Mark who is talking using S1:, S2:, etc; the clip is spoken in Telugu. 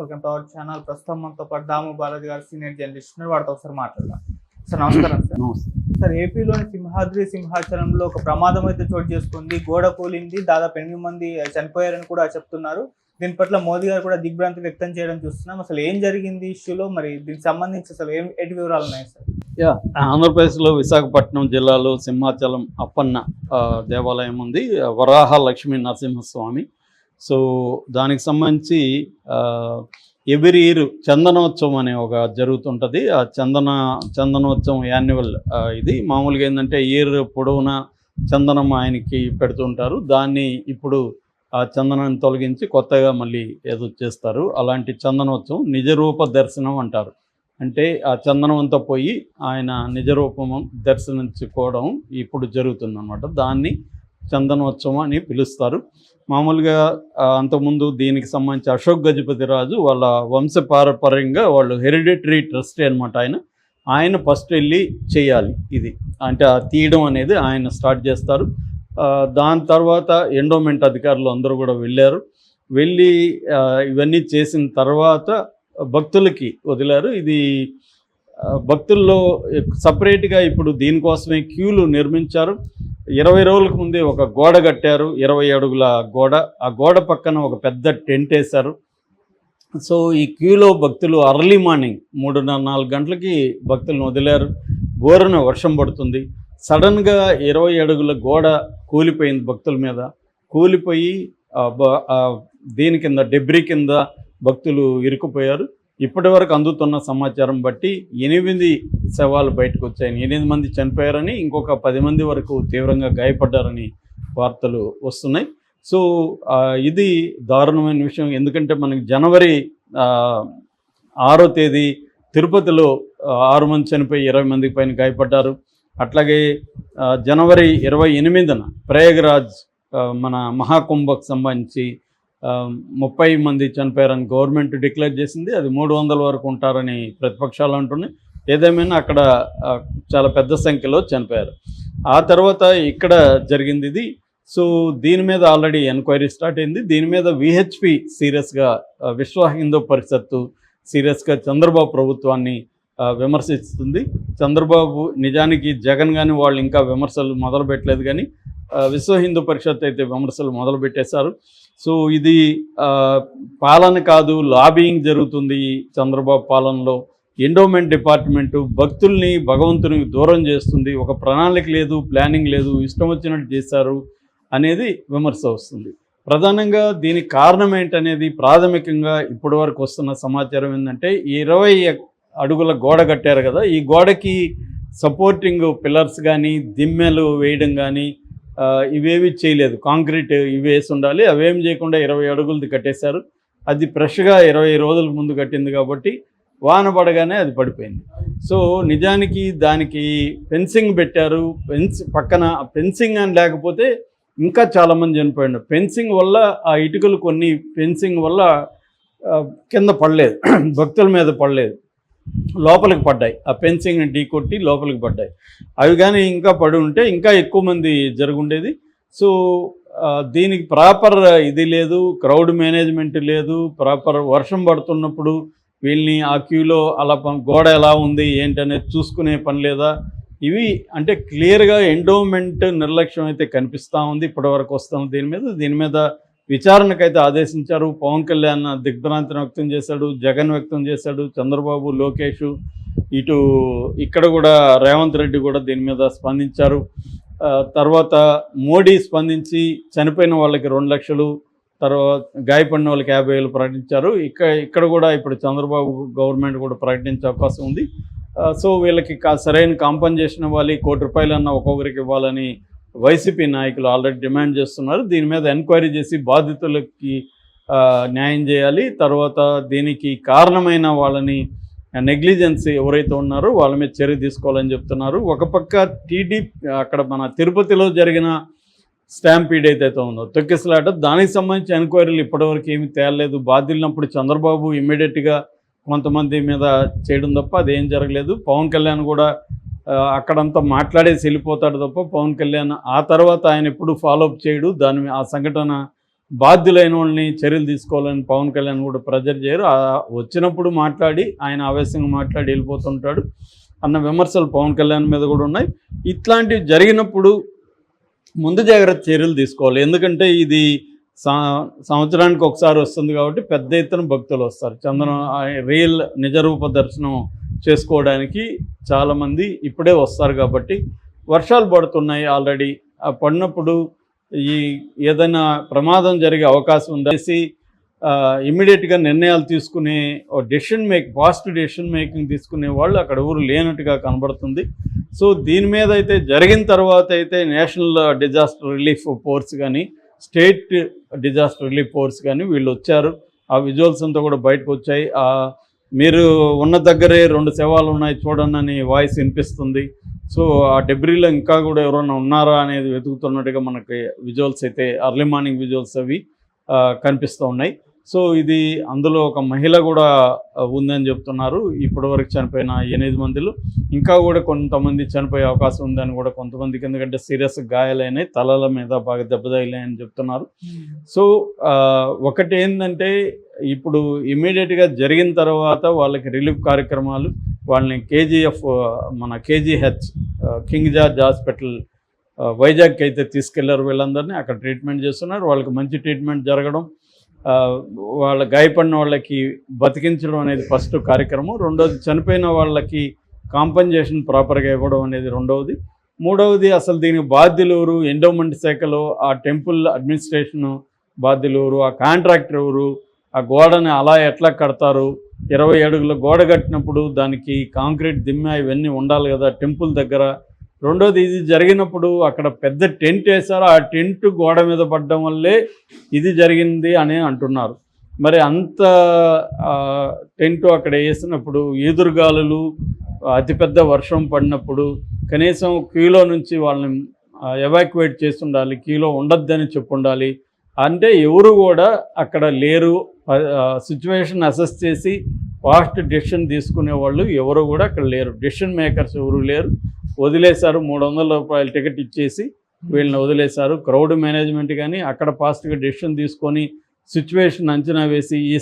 S1: వెల్కమ్ టు అవర్ ఛానల్ ప్రస్తుతం మనతో పాటు దాము బాలాజీ గారు సీనియర్ జర్నలిస్ట్ ఉన్నారు. వాడితో ఒకసారి మాట్లాడదాం. సార్ నమస్కారం సార్. సార్ ఏపీలోని సింహాద్రి సింహాచలంలో ఒక ప్రమాదం అయితే చోటు చేసుకుంది. గోడ కూలింది. దాదాపు ఎనిమిది మంది చనిపోయారని కూడా చెప్తున్నారు. దీని పట్ల మోదీ గారు కూడా దిగ్భ్రాంతి వ్యక్తం చేయడం చూస్తున్నాం. అసలు ఏం జరిగింది ఇష్యూలో? మరి దీనికి సంబంధించి అసలు ఏం ఎటు వివరాలు ఉన్నాయి సార్?
S2: యా ఆంధ్రప్రదేశ్లో విశాఖపట్నం జిల్లాలో సింహాచలం అప్పన్న దేవాలయం ఉంది. వరాహ లక్ష్మీ నరసింహస్వామి. సో దానికి సంబంధించి ఎవ్రీ ఇయర్ చందనోత్సవం అనే ఒక జరుగుతుంటుంది. ఆ చందన చందనోత్సవం యాన్యువల్ ఇది. మామూలుగా ఏంటంటే ఇయర్ పొడవునా చందనం ఆయనకి పెడుతుంటారు. దాన్ని ఇప్పుడు ఆ చందనాన్ని తొలగించి కొత్తగా మళ్ళీ ఏదో చేస్తారు. అలాంటి చందనోత్సవం నిజరూప దర్శనం అంటారు. అంటే ఆ చందనం అంతా పోయి ఆయన నిజరూపం దర్శించుకోవడం ఇప్పుడు జరుగుతుందన్నమాట. దాన్ని చందనోత్సవం అని పిలుస్తారు. మామూలుగా అంతకుముందు దీనికి సంబంధించి అశోక్ గజపతి రాజు వాళ్ళ వంశపారపర్యంగా వాళ్ళు హెరిడిటరీ ట్రస్టీ అనమాట ఆయన. ఆయన ఫస్ట్ వెళ్ళి చేయాలి ఇది. అంటే ఆ తీయడం అనేది ఆయన స్టార్ట్ చేస్తారు. దాని తర్వాత ఎండోమెంట్ అధికారులు అందరూ కూడా వెళ్ళారు. వెళ్ళి ఇవన్నీ చేసిన తర్వాత భక్తులకి వదిలారు. ఇది భక్తుల్లో సపరేట్గా ఇప్పుడు దీనికోసమే క్యూలు నిర్మించారు. ఇరవై రోజులకు ముందే ఒక గోడ కట్టారు ఇరవై అడుగుల గోడ. ఆ గోడ పక్కన ఒక పెద్ద టెంట్ వేశారు. సో ఈ క్యూలో భక్తులు అర్లీ మార్నింగ్ మూడున్నర నాలుగు గంటలకి భక్తులను వదిలారు. ఘోరన వర్షం పడుతుంది. సడన్గా ఇరవై అడుగుల గోడ కూలిపోయింది భక్తుల మీద. కూలిపోయి దీని కింద డెబ్రీ కింద భక్తులు ఇరుక్కుపోయారు. ఇప్పటి వరకు అందుతున్న సమాచారం బట్టి ఎనిమిది శవాలు బయటకు వచ్చాయని ఎనిమిది మంది చనిపోయారని ఇంకొక పది మంది వరకు తీవ్రంగా గాయపడ్డారని వార్తలు వస్తున్నాయి. సో ఇది దారుణమైన విషయం. ఎందుకంటే మనకి జనవరి ఆరో తేదీ తిరుపతిలో ఆరు మంది చనిపోయి ఇరవై మందికి పైన గాయపడ్డారు. అట్లాగే జనవరి ఇరవై ఎనిమిదిన ప్రయాగరాజ్ మన మహాకుంభకు సంబంధించి ముప్పై మంది చనిపోయారని గవర్నమెంట్ డిక్లేర్ చేసింది. అది మూడు వందల వరకు ఉంటారని ప్రతిపక్షాలు అంటున్నాయి. ఏదేమైనా అక్కడ చాలా పెద్ద సంఖ్యలో చనిపోయారు. ఆ తర్వాత ఇక్కడ జరిగింది ఇది. సో దీని మీద ఆల్రెడీ ఎంక్వైరీ స్టార్ట్ అయింది. దీని మీద విహెచ్పి సీరియస్గా విశ్వ హిందూ పరిషత్తు సీరియస్గా చంద్రబాబు ప్రభుత్వాన్ని విమర్శిస్తుంది. చంద్రబాబు నిజానికి జగన్ కానీ వాళ్ళు ఇంకా విమర్శలు మొదలుపెట్టలేదు కానీ విశ్వ హిందూ పరిషత్ అయితే విమర్శలు మొదలుపెట్టేశారు. సో ఇది పాలన కాదు లాబింగ్ జరుగుతుంది ఈ చంద్రబాబు పాలనలో. ఎండోమెంట్ డిపార్ట్మెంటు భక్తుల్ని భగవంతునికి దూరం చేస్తుంది. ఒక ప్రణాళిక లేదు ప్లానింగ్ లేదు ఇష్టం వచ్చినట్టు చేశారు అనేది విమర్శ వస్తుంది. ప్రధానంగా దీనికి కారణం ఏంటనేది ప్రాథమికంగా ఇప్పటి వరకు వస్తున్న సమాచారం ఏంటంటే ఇరవై అడుగుల గోడ కట్టారు కదా ఈ గోడకి సపోర్టింగ్ పిల్లర్స్ కానీ దిమ్మెలు వేయడం కానీ ఇవేవి చేయలేదు. కాంక్రీట్ ఇవి వేసి ఉండాలి. అవేం చేయకుండా ఇరవై అడుగులది కట్టేశారు. అది ఫ్రెష్గా ఇరవై రోజుల ముందు కట్టింది కాబట్టి వాన పడగానే అది పడిపోయింది. సో నిజానికి దానికి ఫెన్సింగ్ పెట్టారు. ఫెన్స్ పక్కన ఫెన్సింగ్ అని లేకపోతే ఇంకా చాలామంది చనిపోయారు. ఫెన్సింగ్ వల్ల ఆ ఇటుకలు కొన్ని ఫెన్సింగ్ వల్ల కింద పడలేదు. భక్తుల మీద పడలేదు. లోపలికి పడ్డాయి. ఆ పెన్సింగ్ని ఢీ కొట్టి లోపలికి పడ్డాయి. అవి కానీ ఇంకా పడి ఉంటే ఇంకా ఎక్కువ మంది జరుగుండేది. సో దీనికి ప్రాపర్ ఇది లేదు క్రౌడ్ మేనేజ్మెంట్ లేదు ప్రాపర్ వర్షం పడుతున్నప్పుడు వీళ్ళని ఆ క్యూలో అలా గోడ ఎలా ఉంది ఏంటనేది చూసుకునే పని లేదా? ఇవి అంటే క్లియర్గా ఎండోమెంట్ నిర్లక్ష్యం అయితే కనిపిస్తూ ఉంది ఇప్పటివరకు వస్తాం దీని మీద. దీని మీద విచారణకైతే ఆదేశించారు. పవన్ కళ్యాణ్ దిగ్భ్రాంతిని వ్యక్తం చేశాడు. జగన్ వ్యక్తం చేశాడు. చంద్రబాబు లోకేష్ ఇటు ఇక్కడ కూడా రేవంత్ రెడ్డి కూడా దీని మీద స్పందించారు. తర్వాత మోడీ స్పందించి చనిపోయిన వాళ్ళకి రెండు లక్షలు తర్వాత గాయపడిన వాళ్ళకి యాభై వేలు ప్రకటించారు. ఇక్కడ ఇక్కడ కూడా ఇప్పుడు చంద్రబాబు గవర్నమెంట్ కూడా ప్రకటించే అవకాశం ఉంది. సో వీళ్ళకి కా- సరైన కాంపన్సేషన్ ఇవ్వాలి. కోటి రూపాయలన్నా ఒక్కొక్కరికి ఇవ్వాలని వైసీపీ నాయకులు ఆల్రెడీ డిమాండ్ చేస్తున్నారు. దీని మీద ఎంక్వైరీ చేసి బాధితులకి న్యాయం చేయాలి. తర్వాత దీనికి కారణమైన వాళ్ళని నెగ్లిజెన్స్ ఎవరైతే ఉన్నారో వాళ్ళ మీద చర్య తీసుకోవాలని చెప్తున్నారు. ఒక పక్క టీడీ అక్కడ మన తిరుపతిలో జరిగిన స్టాంపీడ్ ఏదైతే ఉందో తొక్కిసలాట దానికి సంబంధించి ఎంక్వైరీలు ఇప్పటివరకు ఏమీ తేలలేదు. బాధ్యులనప్పుడు చంద్రబాబు ఇమ్మీడియట్గా కొంతమంది మీద చేయడం తప్ప అదేం జరగలేదు. పవన్ కళ్యాణ్ కూడా అక్కడంతా మాట్లాడేసి వెళ్ళిపోతాడు తప్ప పవన్ కళ్యాణ్ ఆ తర్వాత ఆయన ఎప్పుడు ఫాలోఅప్ చేయడు. దాని ఆ సంఘటన బాధ్యులైన వాళ్ళని చర్యలు తీసుకోవాలని పవన్ కళ్యాణ్ కూడా ప్రెజర్ చేయరు. వచ్చినప్పుడు మాట్లాడి ఆయన ఆవేశంగా మాట్లాడి వెళ్ళిపోతుంటాడు అన్న విమర్శలు పవన్ కళ్యాణ్ మీద కూడా ఉన్నాయి. ఇట్లాంటివి జరిగినప్పుడు ముందు జాగ్రత్త చర్యలు తీసుకోవాలి. ఎందుకంటే ఇది సా- సంవత్సరానికి ఒకసారి వస్తుంది కాబట్టి పెద్ద ఎత్తున భక్తులు వస్తారు. చందనం రియల్ నిజరూప దర్శనం చేసుకోవడానికి చాలామంది ఇప్పుడే వస్తారు కాబట్టి వర్షాలు పడుతున్నాయి ఆల్రెడీ. ఆ పడినప్పుడు ఈ ఏదైనా ప్రమాదం జరిగే అవకాశం ఉందనేసి ఇమ్మీడియట్గా నిర్ణయాలు తీసుకునే decision make fast decision making తీసుకునే వాళ్ళు అక్కడ ఊరు లేనట్టుగా కనబడుతుంది. సో దీని మీద అయితే జరిగిన తర్వాత అయితే నేషనల్ డిజాస్టర్ రిలీఫ్ ఫోర్స్ కానీ స్టేట్ డిజాస్టర్ రిలీఫ్ ఫోర్స్ కానీ వీళ్ళు వచ్చారు. ఆ విజువల్స్ అంతా కూడా బయటకు వచ్చాయి. ఆ మీరు ఉన్న దగ్గరే రెండు శవాలు ఉన్నాయి చూడండి అని వాయిస్ వినిపిస్తుంది. సో ఆ డెబ్రీలో ఇంకా కూడా ఎవరైనా ఉన్నారా అనేది వెతుకుతున్నట్టుగా మనకి విజువల్స్ అయితే అర్లీ మార్నింగ్ విజువల్స్ అవి కనిపిస్తూ ఉన్నాయి. సో ఇది అందులో ఒక మహిళ కూడా ఉందని చెప్తున్నారు. ఇప్పటివరకు చనిపోయిన ఎనిమిది మందిలో ఇంకా కూడా కొంతమంది చనిపోయే అవకాశం ఉందని కూడా కొంతమందికి ఎందుకంటే సీరియస్ గాయాలైనాయి తలల మీద బాగా దెబ్బ తగిలాయని చెప్తున్నారు. సో ఆ, ఒకటి ఏంటంటే ఇప్పుడు ఇమీడియట్గా జరిగిన తర్వాత వాళ్ళకి రిలీఫ్ కార్యక్రమాలు వాళ్ళని కేజీఎఫ్ మన కేజీహెచ్ కింగ్ జార్జ్ హాస్పిటల్ వైజాగ్కి అయితే తీసుకెళ్ళారు వీళ్ళందరినీ. అక్కడ ట్రీట్మెంట్ చేస్తున్నారు. వాళ్ళకి మంచి ట్రీట్మెంట్ జరగడం వాళ్ళ గాయపడిన వాళ్ళకి బతికించడం అనేది ఫస్ట్ కార్యక్రమం. రెండోది చనిపోయిన వాళ్ళకి కాంపన్సేషన్ ప్రాపర్గా ఇవ్వడం అనేది రెండవది మూడవది అసలు దీనికి బాధ్యులు ఎవరు? ఎండోమెంట్ శాఖలో ఆ టెంపుల్ అడ్మినిస్ట్రేషను బాధ్యులు ఎవరు? ఆ కాంట్రాక్టర్ ఎవరు? ఆ గోడని అలా ఎట్లా కడతారు? ఇరవై అడుగుల గోడ కట్టినప్పుడు దానికి కాంక్రీట్ దిమ్మ ఇవన్నీ ఉండాలి కదా టెంపుల్ దగ్గర. రెండోది ఇది జరిగినప్పుడు అక్కడ పెద్ద టెంట్ వేశారు. ఆ టెంట్ గోడ మీద పడడం వల్లే ఇది జరిగింది అని అంటున్నారు. మరి అంత టెంట్ అక్కడ వేసినప్పుడు ఈదురుగాలులు అతిపెద్ద వర్షం పడినప్పుడు కనీసం క్యూలో నుంచి వాళ్ళని ఎవాక్యువేట్ చేస్తుండాలి క్యూలో ఉండొద్దని చెప్పు ఉండాలి అంటే ఎవరు కూడా అక్కడ లేరు. సిచ్యువేషన్ అసెస్ చేసి ఫాస్ట్ డెసిషన్ తీసుకునే వాళ్ళు ఎవరు కూడా అక్కడ లేరు. డెసిషన్ మేకర్స్ ఎవరు లేరు. వదిలేశారు. మూడు వందల రూపాయల టికెట్ ఇచ్చేసి వీళ్ళని వదిలేశారు. క్రౌడ్ మేనేజ్మెంట్ కానీ అక్కడ ఫాస్ట్గా డెసిషన్ తీసుకొని సిచ్యువేషన్ అంచనా వేసి ఈ